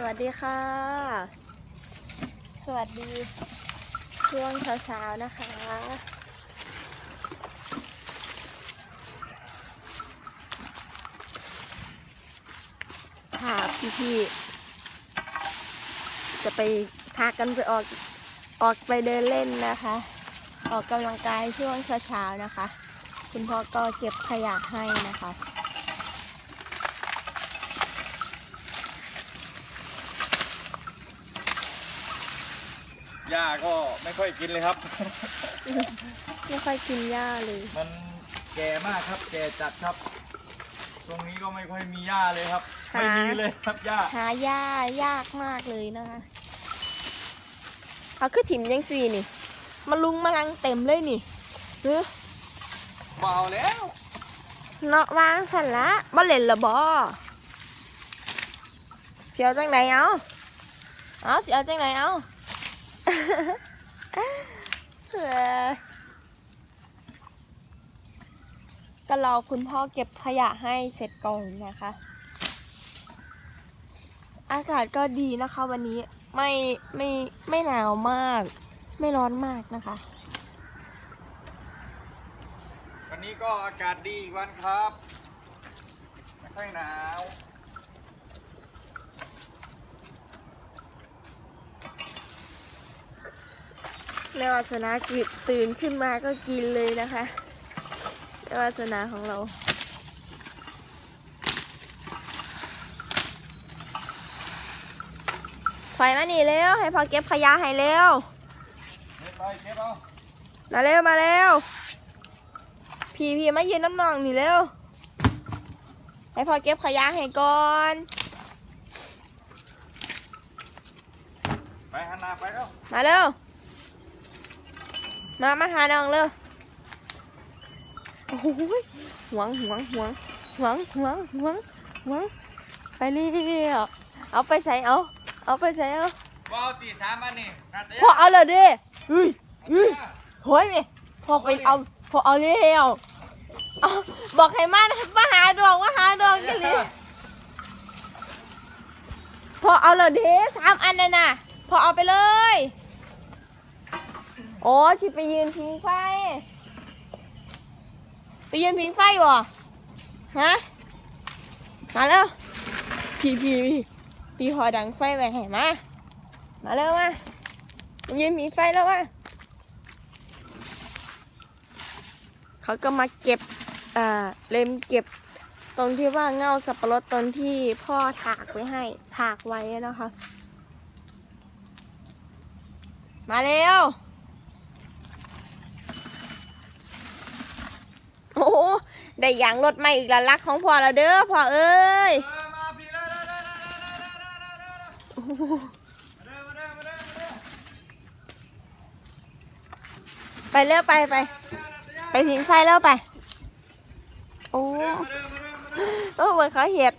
สวัสดีค่ะ สวัสดีช่วงเช้าๆนะคะค่ะพี่ๆจะไปพากันไปออกออกไปเดินเล่นนะคะ ออกกำลังกายช่วงเช้าๆนะคะ คุณพ่อก็เก็บขยะให้นะคะ หญ้าก็ไม่ค่อยกินเลยครับ ไม่ค่อยกินหญ้าเลย มันแก่มากครับ แก่จัดครับ ตรงนี้ก็ไม่ค่อยมีหญ้าเลยครับ หา ไม่มีเลยครับหญ้า หาหญ้ายากมากเลยนะคะเอาคือถิ่มยังซีนี่มาลุงมาลังเต็มเลยนี่เออเบาแล้วเนาะวางสันละมาเล่นละบอเสียวจังไหนเอาเอาเสียวจังไหนเอาเออ ก็รอคุณพ่อเก็บขยะให้เสร็จก่อนนะคะ อากาศก็ดีนะคะวันนี้ไม่ไม่ไม่หนาวมาก ไม่ร้อนมากนะคะ วันนี้ก็อากาศดีอีกวันครับ ไม่ค่อยหนาว แม่วาสนากิดตื่นขึ้นมาก็กินเลยนะคะแม่วาสนาของเราไฟมานี่เร็ว ให้พอเก็บขยะให้เร็วเก็บไปเก็บเอามาเร็ว มาเร็ว พี่พี่มายืนน้ำนองนี่เร็ว ให้พอเก็บขยะให้ก่อน ไปหันหน้าไปแล้วมาเร็ว มา มาหาน้องเร็วโอ้ยหวงหวงหวงหวงหวงหวงหวงไปเร็วเอาไปใส่เอา เอาไปใส่เอาว้าวตีสามอันนี่นัดเดียพอเอาเลยดิอุ้ยอุ้ยเอาโหยไปพอไปเอาพอเอาเร็วเอาบอกให้มามาหาดวงมาหาดวงกันเลยพอเอาเลยดิสามอันน่ะนะพอเอาไปเลย โอ้ชิไปยืนพิงไฟ ไปยืนพิงไฟบ่ฮะ มาแล้ว พี่พี่พี่พี่พอดังไฟไว้ให้มา มาเร็วมามายืนพิงไฟแล้วมาเขาก็มาเก็บอ่าเล็มเก็บตรงที่ว่าเงาสับปะรดตอนที่พ่อถากไว้ให้ ถากไว้นะคะ มาเร็ว โอ้โห ได้ยางรถใหม่อีกละลักของพ่อแล้วเด้อพ่อเอ้ยไปเร็วไปไป ไปผิงไฟเร็วไป โอ้โอ้เวยเขาเห็ด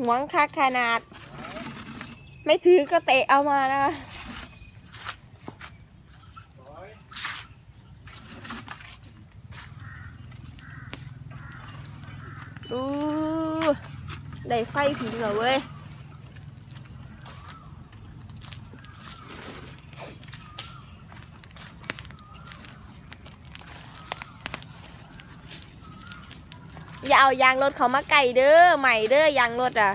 หวงคักขนาด ไม่ถือก็เตะเอามานะ โอ้ย อู้ ได้ไฟผิงเหรอเว้ยอย่าเอายางรถเขามาไก่เด้อใหม่เด้อยางรถอะ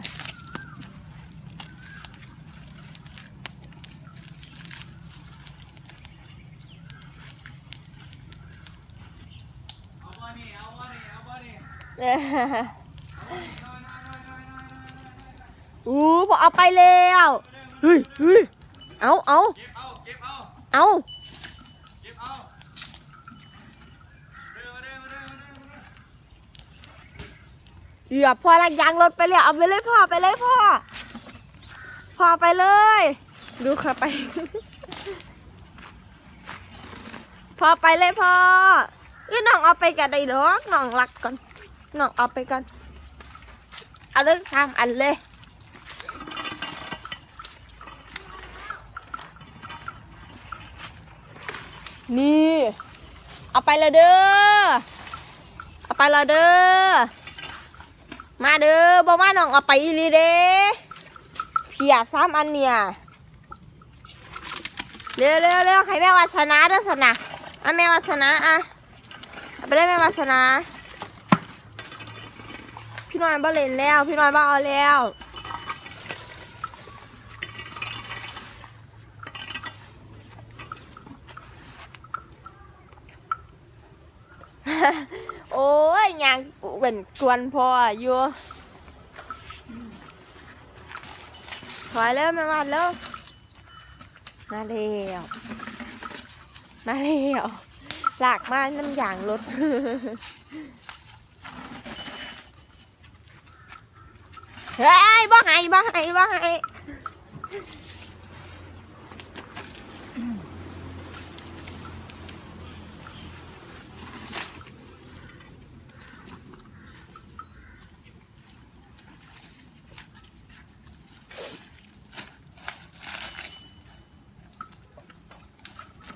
เออ อาบ่นี่เอออู้พอเอาไปแล้วเฮ้ยเฮ้ยเอาเอาเก็บเอาเก็บเอาเอาเก็บเอาเด้อมาเด้อมาเด้อมาเด้อมาเด้อเหยียบพอลักยางรถไปเลยเอาไปเลยพ่อไปเลยพ่อพ่อไปเลย ดูค่ะไปพ่อไปเลยพ่อเอ้ยน้องเอาไปกันได้หรอกน้องรักก่อนน้องเอาไปกันเอาตั้งสามอันเลย นี่ เอาไปเลยเด้อ เอาไปละเด้อ มาเด้อบ่มาน้องเอาไปอีลีเด้เพียสามอันเนี่ย เร็วเร็วเร็วให้แม่วาสนาเด้อสนะอะแม่วาสนาอะไปได้แม่วาสนา พี่น้อยบ่เล่นแล้ว พี่น้อยบ่เอาแล้ว โอ้ยยังเป็นกวนพ่ออยู่ถอยแล้วแม่วาแล้วมาเร็วมาเร็วหลากมากน้ำยางรถเฮ้ยบ่ให้บ่ให้บ่ให้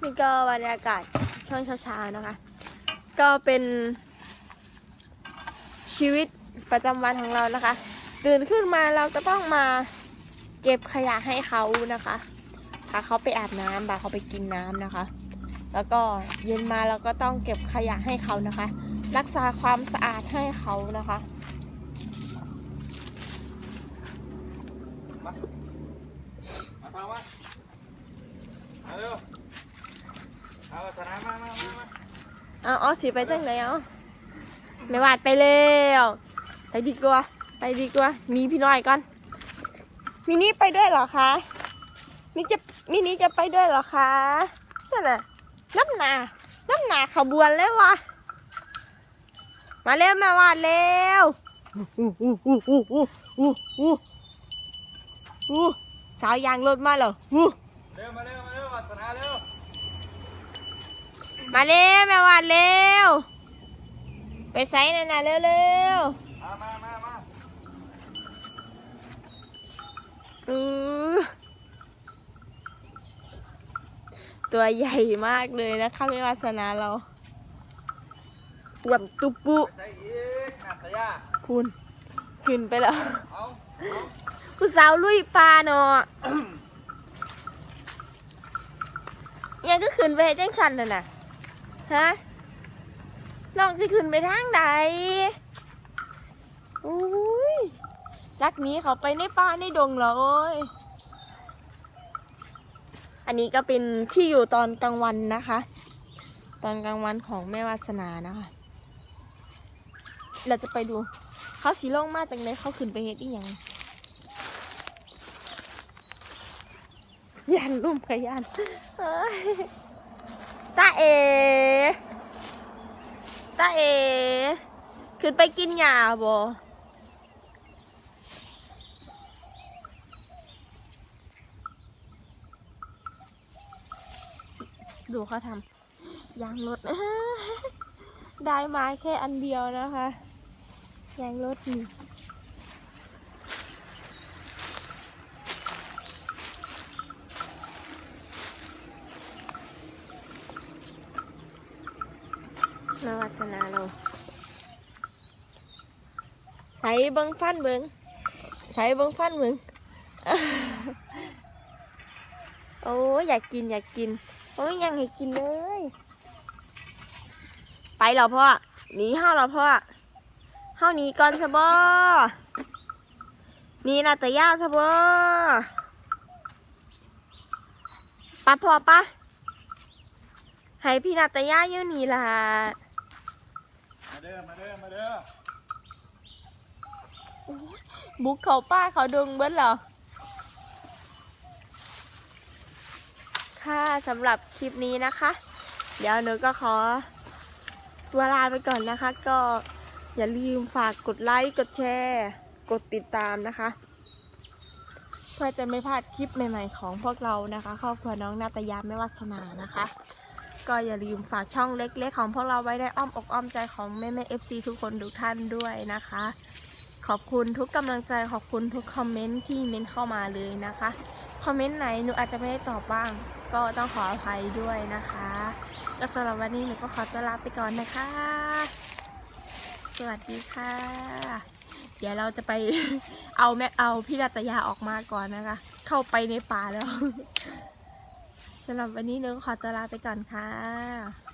นี่ก็บรรยากาศช่วงเช้าๆนะคะ ก็เป็น ชีวิตประจำวันของเรานะคะ ตื่นขึ้นมาเราก็ต้องมาเก็บขยะให้เขานะคะพาเขาไปอาบน้ำพาเขาไปกินน้ำนะคะ แล้วก็เย็นมาเราก็ต้องเก็บขยะให้เขานะคะ รักษาความสะอาดให้เขานะคะ เอาอสิไปจังไหนเอาไม่วาดไปแล้วไปดีกว่า ไปดีกว่า มีพี่น้อยก่อน มินี่ไปด้วยเหรอคะนี่จะมินี่จะไปด้วยเหรอคะนั่นน่ะน้ำหนาน้ำหนาขบวนแลยวะมาเร็วมาวาดเร็วสาวยางรถมาเหรอเร็วมาเร็ว มาเร็วแม่วาดเร็ว ไปไซส์นั่นน่ะเร็วเร็วมามามามาๆอือตัวใหญ่มากเลยนะคะแม่วาสนาเราปวดตุปุใจอีกหนักสยาคุณ ขึ้นไปแล้วเอาเอาผู้สาวลุยปลาเนาะยังก็ขึ้นไปให้จังสันน่ะนะ ฮะน้องจะขึ้นไปทางใดอุ้ยจักนี้เขาไปในป่าในดงเหรอโอ้ย อันนี้ก็เป็นที่อยู่ตอนกลางวันนะคะ ตอนกลางวันของแม่วาสนานะคะ เราจะไปดู เขาสีลงมากจากไหนเขาขึ้นไปเฮ็ดอีหยังยันลุ่มกับยันเอ้ย ตาเอตาเอ ขึ้นไปกินหญ้าบ่ดูเขาทำยางรถ ได้มาแค่อันเดียวนะคะ ยางรถนี่ มาวัฒนาเราใส่เบิ้งฟันเบิ้งใส่เบิ้งฟันเบิงโอ้ยอยากกินอยากกิน โอ้ยยังให้กินเลย ไปเรอพ่อหนีห้าเรอพ่อเฮาหนีก่อนซะบ่หนี่นาตยาซะบ่ปะพอปะให้พี่นาตยาอยู่นี่ล่ะ เด้อ มาเด้อ มาเด้อบุกเขาป้าเขาดงเบิ้ลเหรอ ค่ะสำหรับคลิปนี้นะคะ เดี๋ยวหนูก็ขอตัวลาไปก่อนนะคะ ก็อย่าลืมฝากกดไลค์ กดแชร์ กดติดตามนะคะ เพื่อจะไม่พลาดคลิปใหม่ๆของพวกเรานะคะ ครอบครัวน้องนาตยาไม่วัฒนานะคะ ก็อย่าลืมฝากช่องเล็กๆ ของพวกเราไว้ในอ้อมอกอ้อมใจของแม่แม่เอฟซีทุกคนทุกท่านด้วยนะคะ ขอบคุณทุกกำลังใจขอบคุณทุกคอมเมนต์ที่เม้นเข้ามาเลยนะคะคอมเมนต์ไหนหนูอาจจะไม่ได้ตอบบ้าง ก็ต้องขออภัยด้วยนะคะก็สำหรับวันนี้หนูก็ขอตัวลาไปก่อนนะคะ สวัสดีค่ะ เดี๋ยวเราจะไปเอาแม่เอาพี่รัตยาออกมาก่อนนะคะ เข้าไปในป่าแล้ว สำหรับวันนี้เนื้อขอตลาไปก่อนค่ะ